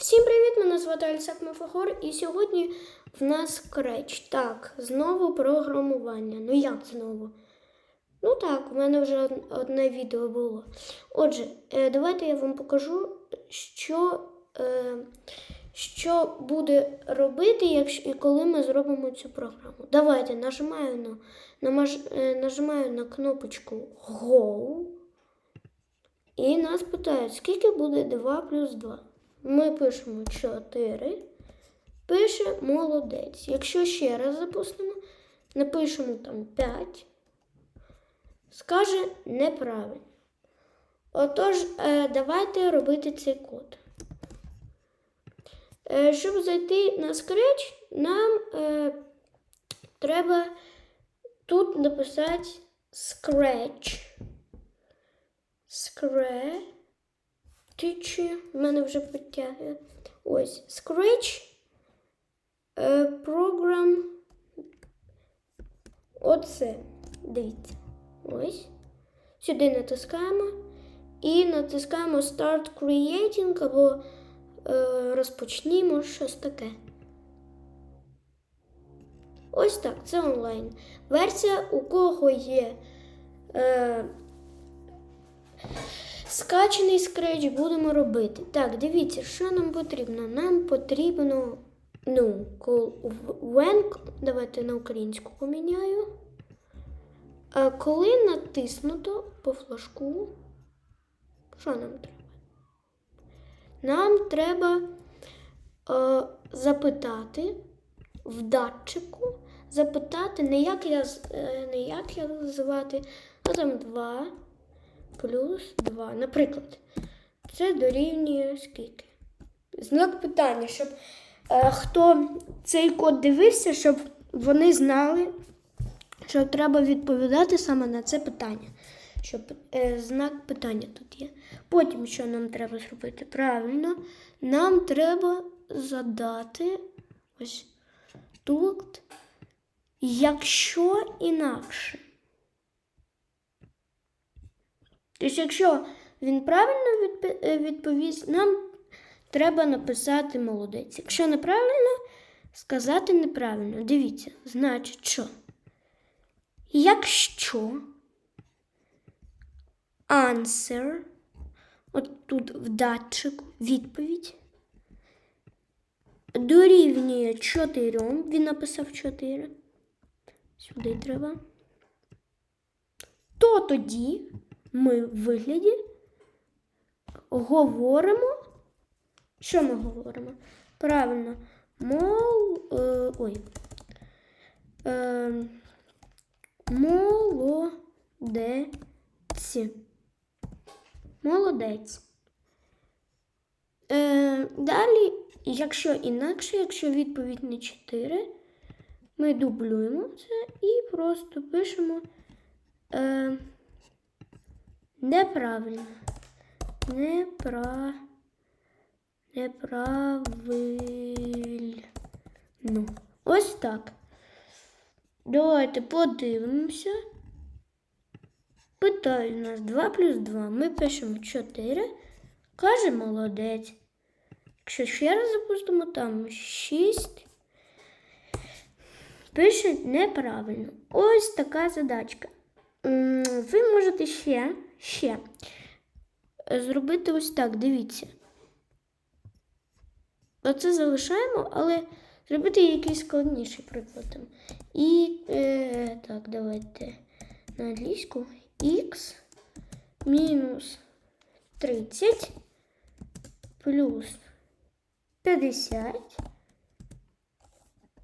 Всім привіт! Мене звати Альсак Мефагор, і сьогодні в нас креч. Так, знову програмування. Ну як знову? Ну так, у мене вже одне відео було. Отже, е, давайте я вам покажу, що, е, що буде робити, якщо і коли ми зробимо цю програму. Давайте нажимаю на, е, нажимаю на кнопочку Go. І нас питають, скільки буде 2 плюс 2. Ми пишемо 4. Пише молодець. Якщо ще раз запустимо, напишемо там 5. Скаже неправильно. Отож, е, давайте робити цей код. Е, щоб зайти на Scratch, нам е, треба тут написати Scratch. Scratch. Тичі, в мене вже підтягує. Ось Scratch. Е, Program. Оце. Дивіться. Ось. Сюди натискаємо. І натискаємо Start Creating або е, розпочнімо щось таке. Ось так, це онлайн. Версія, у кого є. Е, Скачаний скреч будемо робити. Так, дивіться, що нам потрібно. Нам потрібно. Ну, when, давайте на українську поміняю. А коли натиснуто по флажку, що нам треба? Нам треба е, запитати в датчику, запитати, не як я, е, не як я звати, а там 2 плюс 2. Наприклад, це дорівнює скільки? Знак питання, щоб е, хто цей код дивився, щоб вони знали, що треба відповідати саме на це питання. Щоб е, знак питання тут є. Потім що нам треба зробити? Правильно, нам треба задати ось тут, якщо інакше. Тобто, якщо він правильно е, відповість, нам треба написати молодець. Якщо неправильно, сказати неправильно. Дивіться, значить, що? Якщо answer, от тут в датчику відповідь, дорівнює 4, він написав 4. Сюди треба. То тоді ми в вигляді говоримо. Що ми говоримо? Правильно, мол. Е, ой. Е, молодець. Молодець. Е, далі, якщо інакше, якщо відповідь не 4, ми дублюємо це і просто пишемо. Е, Неправильно. Непра... Неправильно. Ось так. Давайте подивимося. Питає нас 2 плюс 2. Ми пишемо 4. Каже молодець. Якщо ще раз запустимо, там 6. Пише неправильно. Ось така задачка. Ви можете ще, ще зробити ось так, дивіться. Оце залишаємо, але зробити якийсь складніший приклад. І е, так, давайте на англійську х мінус 30 плюс 50.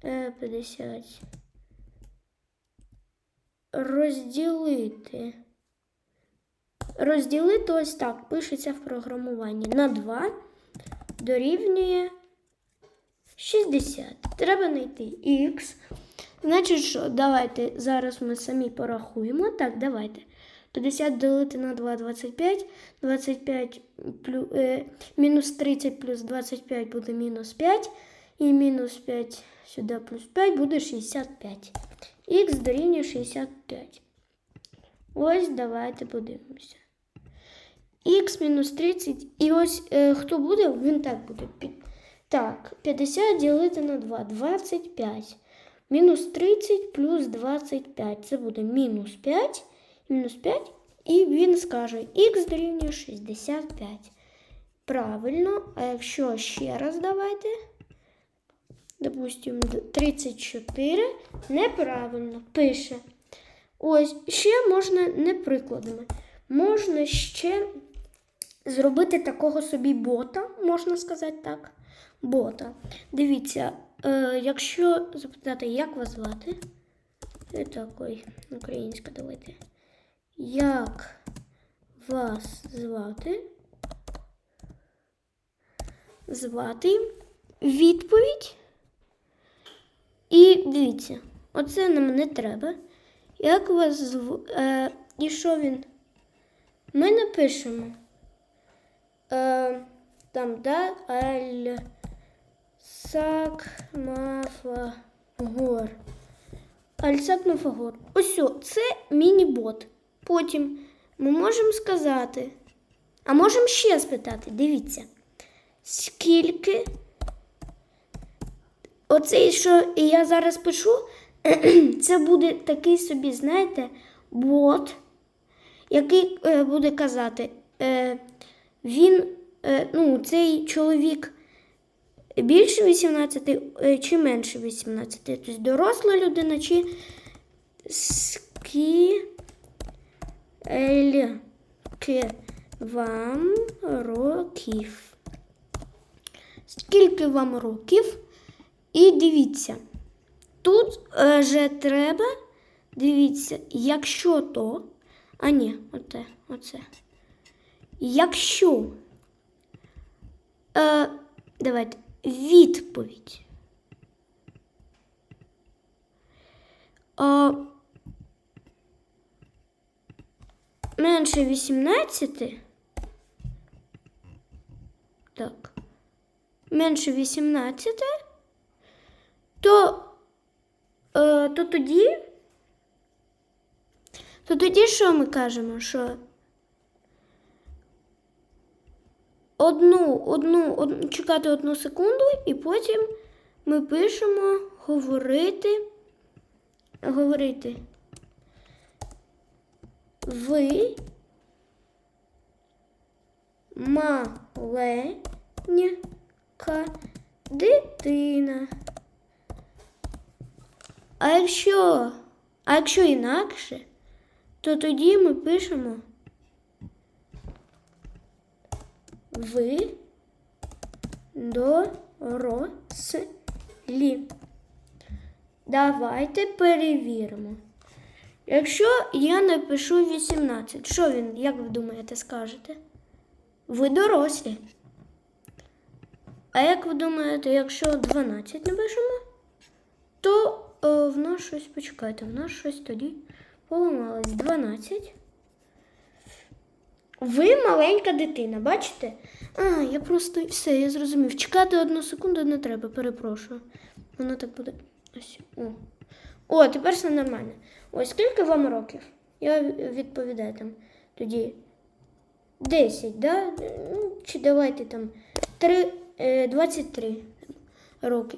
Е, 50 розділити. Розділити ось так пишеться в програмуванні на 2 дорівнює 60. Треба знайти х. Значить, що? Давайте зараз ми самі порахуємо. Так, давайте. 50 ділити на 2 25. 25 плю, е, мінус 30 плюс 25 буде мінус 5. І мінус 5 сюди плюс 5 буде 65. Х дорівнює 65. Ось давайте подивимося. Х мінус 30. І ось е, хто буде, він так буде. Так, 50 ділити на 2, 25. Мінус 30 плюс 25. Це буде мінус 5. Мінус 5. І він скаже х дорівнює 65. Правильно. А якщо ще раз давайте. Допустимо, 34. Неправильно. Пише. Ось, ще можна не прикладами. Можна ще зробити такого собі бота, можна сказати так. Бота. Дивіться, е, якщо запитати, як вас звати? Це такий українська давайте. Як вас звати? Звати відповідь. І дивіться, оце нам не треба. Як вас зв... Е, і що він? Ми напишемо. Е, там, да, аль. Ось о, це міні-бот. Потім ми можемо сказати, а можемо ще спитати, дивіться, скільки оцей, що я зараз пишу, це буде такий собі, знаєте, бот, який е, буде казати, е, він, е, ну, цей чоловік більше 18 е, чи менше 18, тобто доросла людина, чи скільки вам років. Скільки вам років? І дивіться, тут е, же треба, дивіться, якщо то, а ні, оте, оце. Якщо, е, давайте, відповідь. Е, менше 18. Так. Менше 18 то, е, то тоді, то тоді що ми кажемо? Що одну, одну, одну, чекати одну секунду, і потім ми пишемо говорити, говорити. Ви маленька дитина. А якщо, а якщо інакше, то тоді ми пишемо ви дорослі. Давайте перевіримо. Якщо я напишу 18, що він, як ви думаєте, скажете? Ви дорослі. А як ви думаєте, якщо 12 напишемо, то е, в нас щось, почекайте, в нас щось тоді поламалось. 12. Ви маленька дитина, бачите? А, я просто все, я зрозумів. Чекати одну секунду не треба, перепрошую. Воно так буде. Ось. О, О тепер все нормально. Ось скільки вам років? Я відповідаю там тоді 10, да? Ну, чи давайте там 3, е, 23 роки.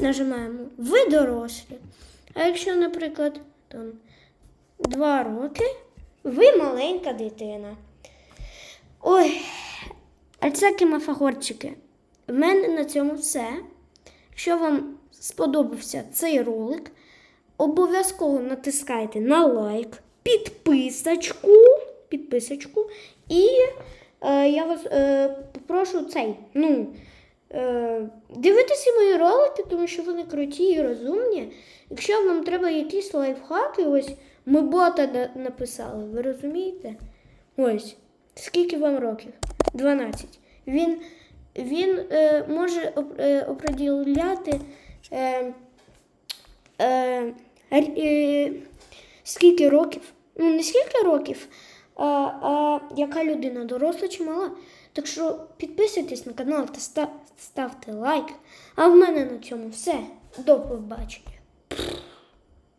Нажимаємо Ви дорослі. А якщо, наприклад, там 2 роки, ви маленька дитина. Ой, альцаки мафагорчики. В мене на цьому все. Якщо вам сподобався цей ролик, обов'язково натискайте на лайк, підписочку, підписочку і е, я вас е, попрошу цей, ну, е, дивитися мої ролики, тому що вони круті і розумні. Якщо вам треба якісь лайфхаки, ось ми бота написали, ви розумієте? Ось, скільки вам років? 12. Він, він е, може е, оприділяти. Е, е, е, скільки років? Ну, не скільки років, а, а яка людина, доросла чи мала. Так що підписуйтесь на канал та ста- ставте лайк. А в мене на цьому все. До побачення.